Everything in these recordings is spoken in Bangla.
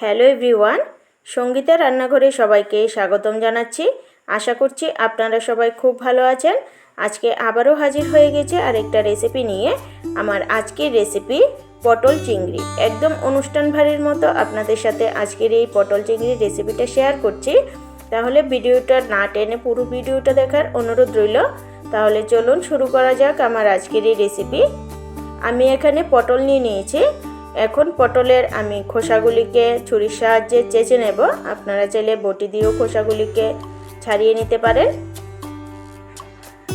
হ্যালো এভরিওয়ান, সঙ্গীতা রান্নাঘরে সবাইকে স্বাগতম জানাচ্ছি। আশা করছি আপনারা সবাই খুব ভালো আছেন। আজকে আবারও হাজির হয়ে গেছে আরেকটা রেসিপি নিয়ে। আমার আজকের রেসিপি পটল চিংড়ি। একদম অনুষ্ঠান ভারির মতো আপনাদের সাথে আজকের এই পটল চিংড়ির রেসিপিটা শেয়ার করছি। তাহলে ভিডিওটা না টেনে পুরো ভিডিওটা দেখার অনুরোধ রইল। তাহলে চলুন শুরু করা যাক আমার আজকের এই রেসিপি আমি এখানে পটল নিয়ে নিয়েছি। এখন পটলের আমি খোসাগুলিকে ছুরির সাহায্যে চেঁচে নেব। আপনারা চাইলে বটি দিয়েও খোসাগুলিকে ছাড়িয়ে নিতে পারেন।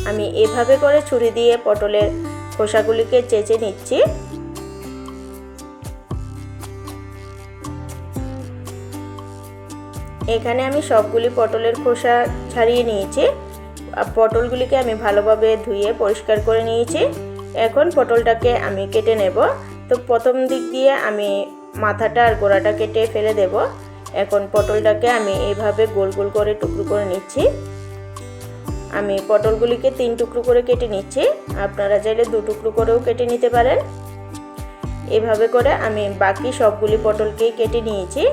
আমি এভাবে করে ছুরি দিয়ে পটলের খোসাগুলিকে চেঁচে নিচ্ছি। এখানে আমি সবগুলি পটলের খোসা ছাড়িয়ে নিয়েছি। পটলগুলিকে আমি ভালোভাবে ধুয়ে পরিষ্কার করে নিয়েছি। এখন পটলটাকে আমি কেটে নেব। তো প্রথম দিক দিয়ে আমি মাথাটা আর গোড়াটা কেটে ফেলে দেব। এখন পটলটাকে আমি এইভাবে গোল গোল করে টুকরো করে নিচ্ছি। আমি পটলগুলিকে তিন টুকরো করে কেটে নিচ্ছি। আপনারা চাইলে দু টুকরো করেও কেটে নিতে পারেন। এভাবে করে আমি বাকি সবগুলি পটলকেই কেটে নিয়েছি।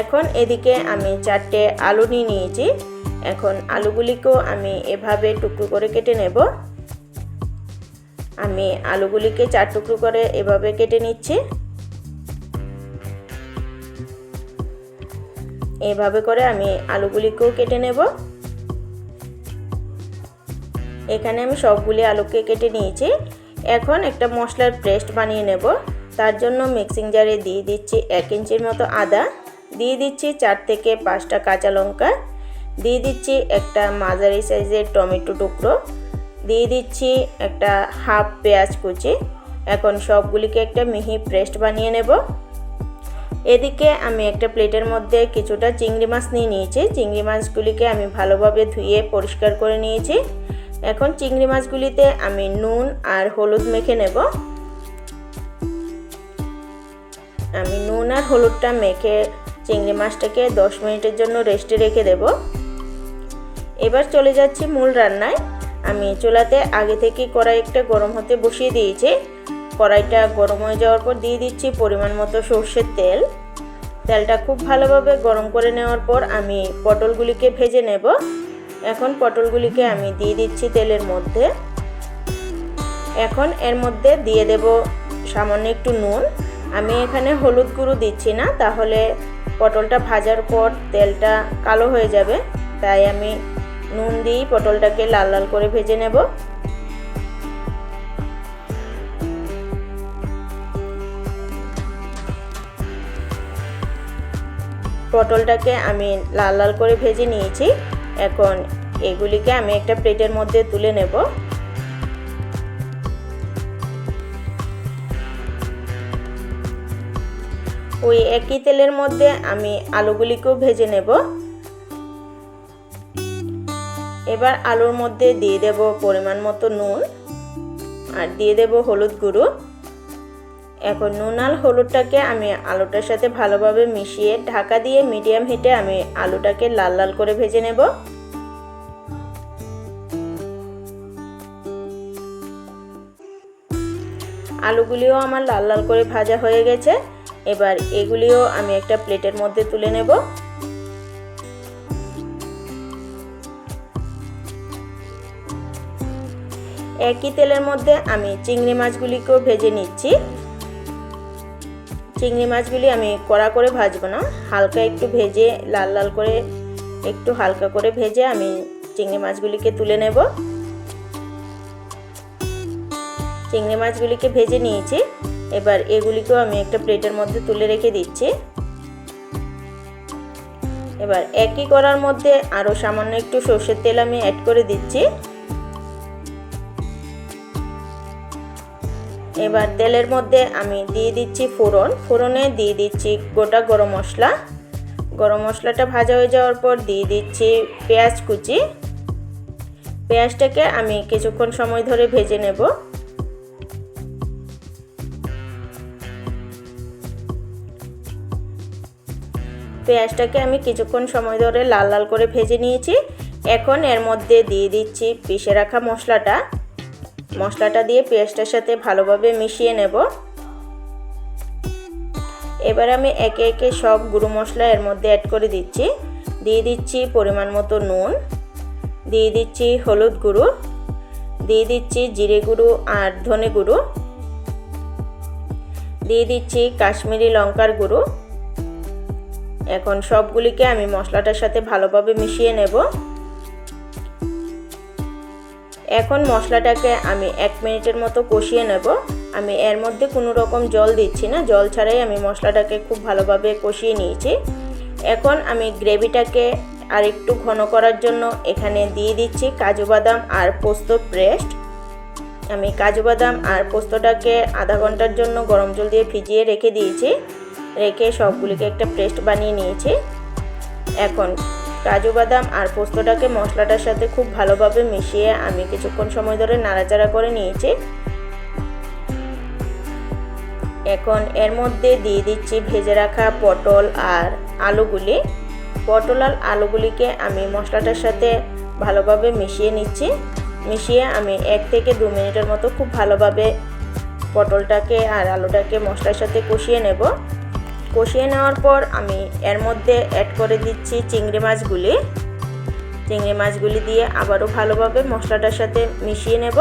এখন এদিকে আমি চারটে আলু নিয়ে নিয়েছি। এখন আলুগুলিকেও আমি এভাবে টুকরো করে কেটে নেব। আমি আলুগুলিকে চার টুকরো করে এভাবে কেটে নিচ্ছি। এভাবে করে আমি আলুগুলিকেও কেটে নেব। এখানে আমি সবগুলি আলুকে কেটে নিয়েছি। এখন একটা মশলার পেস্ট বানিয়ে নেব। তার জন্য মিক্সিং জারে দিয়ে দিচ্ছি এক ইঞ্চির মতো আদা। দিয়ে দিচ্ছি চার থেকে পাঁচটা কাঁচা লঙ্কা। দিয়ে দিচ্ছি একটা মাঝারি সাইজের টমেটো টুকরো। দিয়ে দিচ্ছি একটা হাফ পেঁয়াজ কুচি। এখন সবগুলিকে একটা মিহি পেস্ট বানিয়ে নেব। এদিকে আমি একটা প্লেটের মধ্যে কিছুটা চিংড়ি মাছ নিয়ে নিয়েছি। চিংড়ি মাছগুলিকে আমি ভালোভাবে ধুয়ে পরিষ্কার করে নিয়েছি। এখন চিংড়ি মাছগুলিতে আমি নুন আর হলুদ মেখে নেব। আমি নুন আর হলুদটা মেখে চিংড়ি মাছটাকে দশ মিনিটের জন্য রেস্টে রেখে দেব। এবার চলে যাচ্ছি মূল রান্নায়। আমি চুলাতে আগে থেকে কড়াই একটা গরম হতে বসিয়ে দিয়েছি। কড়াইটা গরম হয়ে যাওয়ার পর দিয়ে দিচ্ছি পরিমাণ মতো সর্ষের তেল। তেলটা খুব ভালোভাবে গরম করে নেওয়ার পর আমি পটলগুলিকে ভেজে নেব। এখন পটলগুলিকে আমি দিয়ে দিচ্ছি তেলের মধ্যে। এখন এর মধ্যে দিয়ে দেব সামান্য একটু নুন। আমি এখানে হলুদ গুঁড়ো দিচ্ছি না, তাহলে পটলটা ভাজার পর তেলটা কালো হয়ে যাবে। তাই আমি নুন দিয়েই পটলটাকে লাল লাল করে ভেজে নেব। পটলটাকে আমি লাল লাল করে ভেজে নিয়েছি। এখন এগুলিকে আমি একটা প্লেটের মধ্যে তুলে নেব। ওই একই তেলের মধ্যে আমি আলুগুলিকেও ভেজে নেব। এবার আলুর মধ্যে দিয়ে দেব পরিমাণ মতো নুন আর দিয়ে দেব হলুদ গুঁড়ো। এখন নুন আর হলুদটাকে আমি আলুটার সাথে ভালোভাবে মিশিয়ে ঢাকা দিয়ে মিডিয়াম হিটে আমি আলুটাকে লাল লাল করে ভেজে নেব। আলুগুলিও আমার লাল লাল করে ভাজা হয়ে গেছে। এবার এগুলিও আমি একটা প্লেটের মধ্যে তুলে নেব। একই তেলের মধ্যে আমি চিংড়ি মাছগুলিকেও ভেজে নিচ্ছি। চিংড়ি মাছগুলি আমি কড়া করে ভাজবো না, হালকা একটু ভেজে, লাল লাল করে একটু হালকা করে ভেজে আমি চিংড়ি মাছগুলিকে তুলে নেব। চিংড়ি মাছগুলিকে ভেজে নিয়েছি, এবার এগুলিকেও আমি একটা প্লেটের মধ্যে তুলে রেখে দিচ্ছি। এবার একই করার মধ্যে আরও সামান্য একটু সর্ষের তেল আমি অ্যাড করে দিচ্ছি। এবার তেলের মধ্যে আমি দিয়ে দিচ্ছি ফোড়ন। ফোড়নে দিয়ে দিচ্ছি গোটা গরম মশলা। গরম মশলাটা ভাজা হয়ে যাওয়ার পর দিয়ে দিচ্ছি পেঁয়াজ কুচি। পেঁয়াজটাকে আমি কিছুক্ষণ সময় ধরে ভেজে নেব। পেঁয়াজটাকে আমি কিছুক্ষণ সময় ধরে লাল লাল করে ভেজে নিয়েছি। এখন এর মধ্যে দিয়ে দিচ্ছি পিষে রাখা মশলাটা। মশলাটা দিয়ে পেঁয়াজটার সাথে ভালোভাবে মিশিয়ে নেব। এবার আমি একে একে সব গুঁড়ো মশলা এর মধ্যে অ্যাড করে দিচ্ছি। দিয়ে দিচ্ছি পরিমাণ মতো নুন। দিয়ে দিচ্ছি হলুদ গুঁড়ো। দিয়ে দিচ্ছি জিরে গুঁড়ো আর ধনে গুঁড়ো। দিয়ে দিচ্ছি কাশ্মীরি লঙ্কার গুঁড়ো। এখন সবগুলিকে আমি মশলাটার সাথে ভালোভাবে মিশিয়ে নেব। এখন মশলাটাকে আমি এক মিনিটের মতো কষিয়ে নেব। আমি এর মধ্যে কোনো রকম জল দিচ্ছি না। জল ছাড়াই আমি মশলাটাকে খুব ভালোভাবে কষিয়ে নিয়েছি। এখন আমি গ্রেভিটাকে আর একটু ঘন করার জন্য এখানে দিয়ে দিচ্ছি কাজু বাদাম আর পোস্ত পেস্ট। আমি কাজু বাদাম আর পোস্তটাকে আধা ঘণ্টার জন্য গরম জল দিয়ে ভিজিয়ে রেখে দিয়েছি। রেখে সবগুলিকে একটা পেস্ট বানিয়ে নিয়েছি। এখন কাজু বাদাম আর পোস্তটাকে মশলাটার সাথে খুব ভালোভাবে মিশিয়ে আমি কিছুক্ষণ সময় ধরে নাড়াচাড়া করে নিয়েছি। এখন এর মধ্যে দিয়ে দিচ্ছি ভেজে রাখা পটল আর আলুগুলি। পটল আর আলুগুলিকে আমি মশলাটার সাথে ভালোভাবে মিশিয়ে নিচ্ছি। মিশিয়ে আমি এক থেকে দু মিনিটের মতো খুব ভালোভাবে পটলটাকে আর আলুটাকে মশলার সাথে কষিয়ে নেব। কষিয়ে নেওয়ার পর আমি এর মধ্যে অ্যাড করে দিচ্ছি চিংড়ি মাছগুলি। চিংড়ি মাছগুলি দিয়ে আবারও ভালোভাবে মশলাটার সাথে মিশিয়ে নেব।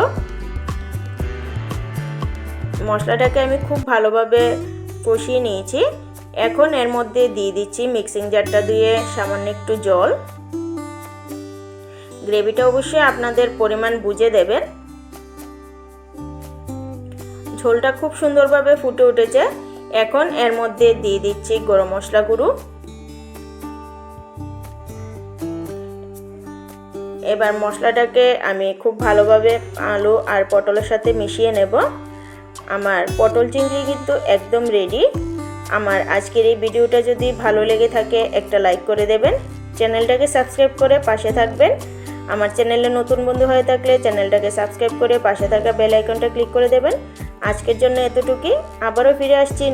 মশলাটাকে আমি খুব ভালোভাবে কষিয়ে নিয়েছি। এখন এর মধ্যে দিয়ে দিচ্ছি মিক্সিং জারটা দিয়ে সামান্য একটু জল। গ্রেভিটা অবশ্যই আপনাদের পরিমাণ বুঝে দেবেন। ঝোলটা খুব সুন্দরভাবে ফুটে উঠেছে। এখন এর মধ্যে দিয়ে দিচ্ছি গরম মশলা গুঁড়ো। এবার মশলাটাকে আমি খুব ভালোভাবে আলু আর পটলের সাথে মিশিয়ে নেব। আমার পটল চিংড়ি কিন্তু একদম রেডি আমার আজকের এই ভিডিওটা যদি ভালো লেগে থাকে, একটা লাইক করে দেবেন। চ্যানেলটাকে সাবস্ক্রাইব করে পাশে থাকবেন। আমার চ্যানেলে নতুন বন্ধু হয়ে থাকলে চ্যানেলটাকে সাবস্ক্রাইব করে পাশে থাকা বেল আইকনটা ক্লিক করে দেবেন। আজকের জন্য এতটুকুই। আবারও ফিরে আসছি